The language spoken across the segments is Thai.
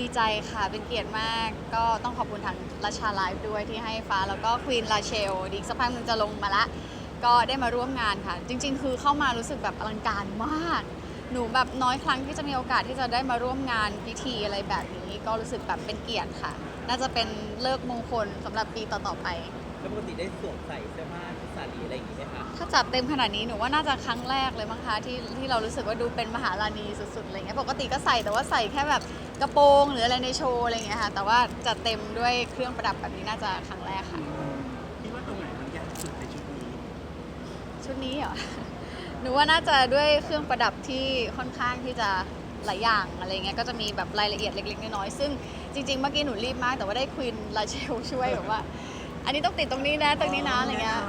ดีใจค่ะ เป็นเกียรติมาก ก็ต้องขอบคุณทางราชาไลฟ์ด้วยที่ให้ฟ้า แล้วก็ควีนลาเชลดีกสักพักหนึงจะลงมาละ ก็ได้มาร่วมงานค่ะ จริง ๆ คือเข้ามารู้สึกแบบอลังการมาก หนูแบบน้อยครั้งที่จะมีโอกาสที่จะได้มาร่วมงานพิธีอะไรแบบนี้ ก็รู้สึกแบบเป็นเกียรติค่ะ น่าจะเป็นเลิกษ์มงคลสำหรับปีต่อๆไป แล้วปกติได้สวมใส่เสื้อผ้าชุดสาลีอะไรอย่างงี้ไหมคะถ้าจัดเต็มขนาดนี้หนูว่าน่าจะครั้งแรกเลยมั้งคะที่ที่เรารู้สึกว่าดูเป็นมหาราณีสุดๆอะไรเงี้ยปกติก็ใส่แต่ว่าใส่แค่แบบ กระโปรงหรืออะไรในโชว์อะไรเงี้ยค่ะแต่ว่าจัดเต็มด้วยเครื่องประดับแบบนี้น่าจะครั้งแรกค่ะคิดว่าตรงไหนมันยากที่สุดในชุดนี้ชุดนี้เหรอหนูว่าน่าจะด้วยเครื่องประดับที่ค่อนข้างที่จะหลายอย่างอะไรเงี้ยก็จะมีแบบรายละเอียดเล็กๆน้อยๆซึ่งจริงๆเมื่อกี้หนูรีบมาก แต่ว่าได้ควีนลาเชลช่วยแบบว่า อันนี้ต้องติดตรงนี้นะตรงนี้นะอะไรเงี้ย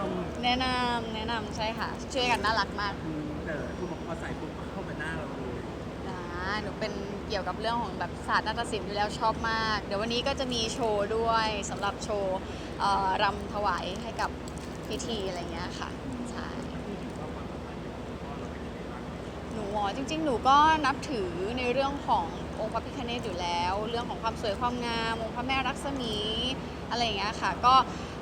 แนะนำแนะนำใช่ค่ะช่วยกันน่ารักมาก อืมแต่คุณบอกพอใส่ปุ๊บก็ หนูเป็นเกี่ยวกับเรื่องของแบบศาสตร์นาฏศิลป์อยู่แล้วชอบมาก เดี๋ยววันนี้ก็จะมีโชว์ด้วยสำหรับโชว์เอ่อรำถวายให้กับพิธีอะไรเงี้ยค่ะใช่หนูอ๋อจริง ๆ หนูก็นับถือในเรื่องขององค์พระพิฆเนศอยู่แล้ว เรื่องของความสวยความงามองค์พระแม่รักษมีอะไรอย่างเงี้ยค่ะ ก็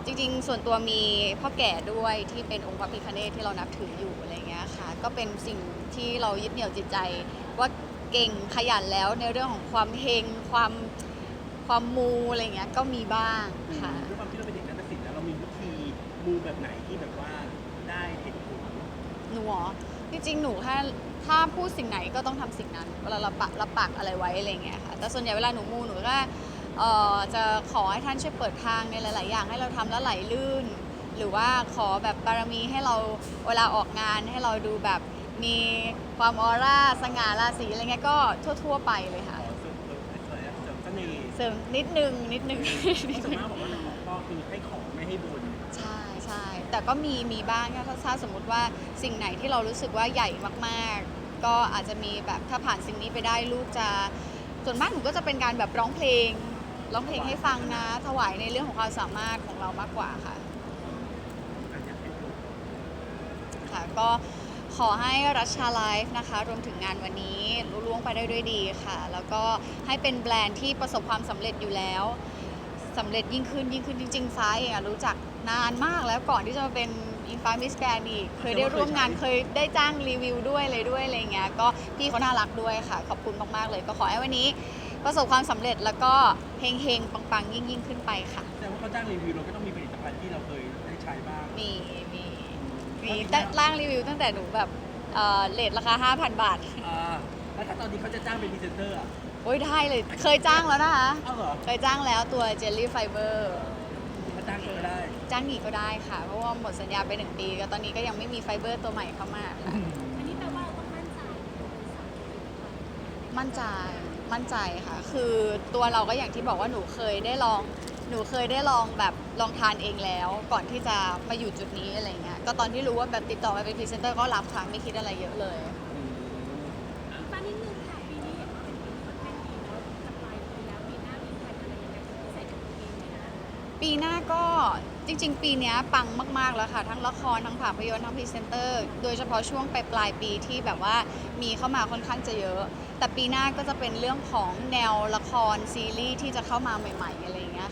จริง ๆ ส่วนตัวมีพ่อแก่ด้วยที่เป็นองค์พระพิฆเนศที่เรานับถืออยู่อะไรเงี้ยค่ะ ก็เป็นสิ่งที่เรายึดเหนี่ยวจิตใจว่า เก่งขยันแล้วในเรื่องของความเฮงความความมูอะไรเงี้ยก็มีบ้างค่ะ ด้วยความที่เราเป็นเด็กนักศิลป์แล้วเรามีวิธีมูแบบไหนที่แบบว่าได้เห็นผลหนูเหรอจริงๆ หนูถ้าถ้าพูดสิ่งไหนก็ต้องทำสิ่งนั้น เวลาเราปักรับปากอะไรไว้อะไรเงี้ยค่ะ แต่ส่วนใหญ่เวลาหนูมูหนูก็เอ่อจะขอให้ท่านช่วยเปิดทางในหลาย ๆ อย่างให้เราทำแล้วไหลลื่น หรือว่าขอแบบบารมีให้เราเวลาออกงานให้เราดูแบบ มีความออร่าสง่าราศีอะไรเงี้ยก็ทั่ว ๆ ไปเลยค่ะขอเสริมเสริมเสริมเสริมเสน่ห์เสริมนิดนึงนิดนึงเพราะส่วนมากบอกว่าในของพ่อคือให้ของไม่ให้บนใช่ใช่แต่ก็มีมีบ้างนะถ้าถ้าสมมติว่าสิ่งไหนที่เรารู้สึกว่าใหญ่มากๆ ก็อาจจะมีแบบถ้าผ่านสิ่งนี้ไปได้ลูกจะส่วนมากหนูก็จะเป็นการแบบร้องเพลงร้องเพลงให้ฟังนะ ถวายในเรื่องของความสามารถของเรามากกว่าค่ะอันนี้ให้ดูค่ะก็ ขอให้รัชชาไลฟ์นะคะ รวมถึงงานวันนี้ลุล่วงไปได้ด้วยดีค่ะ แล้วก็ให้เป็นแบรนด์ที่ประสบความสำเร็จอยู่แล้วสำเร็จยิ่งขึ้นยิ่งขึ้นจริงๆฟ้าเองอะรู้จักนานมากแล้วก่อนที่จะมาเป็นอินฟ้ามิสแกนอีกเคยได้ร่วมงานเคยได้จ้างรีวิวด้วยเลยด้วยอะไรเงี้ยก็พี่เขาน่ารักด้วยค่ะ ขอบคุณมากๆเลย ก็ขอให้วันนี้ประสบความสำเร็จแล้วก็เฮงๆปังๆยิ่งยิ่งๆขึ้นไปค่ะ แต่ว่าเขาจ้างรีวิวเราก็ต้องมีผลิตภัณฑ์ที่เราเคยได้ใช้บ้างมีมี มีตั้งร่างรีวิวตั้งแต่หนูแบบเอ่อเลทราคา 5,000 บาท อ่าแล้วถ้าตอนนี้เขาจะจ้างเป็นพรีเซนเตอร์อะโอ้ยได้เลย เคยจ้างแล้วนะคะ เอ้าเหรอเคยจ้างแล้วตัวเจลลี่ไฟเบอร์เขาจ้างก็ได้จ้างอีกก็ได้ค่ะ เพราะว่าหมดสัญญาไปหนึ่งปีก็ตอนนี้ก็ยังไม่มีไฟเบอร์ตัวใหม่เข้ามาค่ะอันนี้แปลว่าเราต้องมั่นใจในบริษัทมั่นใจ มั่นใจค่ะ คือตัวเราก็อย่างที่บอกว่าหนูเคยได้ลอง หนูเคยได้ลองแบบลองทานเองแล้วก่อนที่จะมาอยู่จุดนี้อะไรเงี้ยก็ตอนที่รู้ว่าแบบติดต่อมาเป็นพรีเซนเตอร์ก็รับค่ะไม่คิดอะไรเยอะเลยอีกฟ้านิดนึงค่ะปีนี้เห็นว่าเป็นปีที่ค่อนข้างดีแล้วจะปลายปีแล้วปีหน้ามีแผนอะไรยังไงเป็นพิเศษกับตัวเองไหมคะปีหน้าก็จริง ๆ ปีเนี้ยปังมากๆแล้วค่ะ ทั้งละครทั้งภาพยนตร์ทั้งพรีเซนเตอร์ โดยเฉพาะช่วงปลายปลายๆปีที่แบบว่ามีเข้ามาค่อนข้างจะเยอะ แต่ปีหน้าก็จะเป็นเรื่องของแนวละครซีรีส์ที่จะเข้ามาใหม่ ๆ อะไรอย่างเงี้ย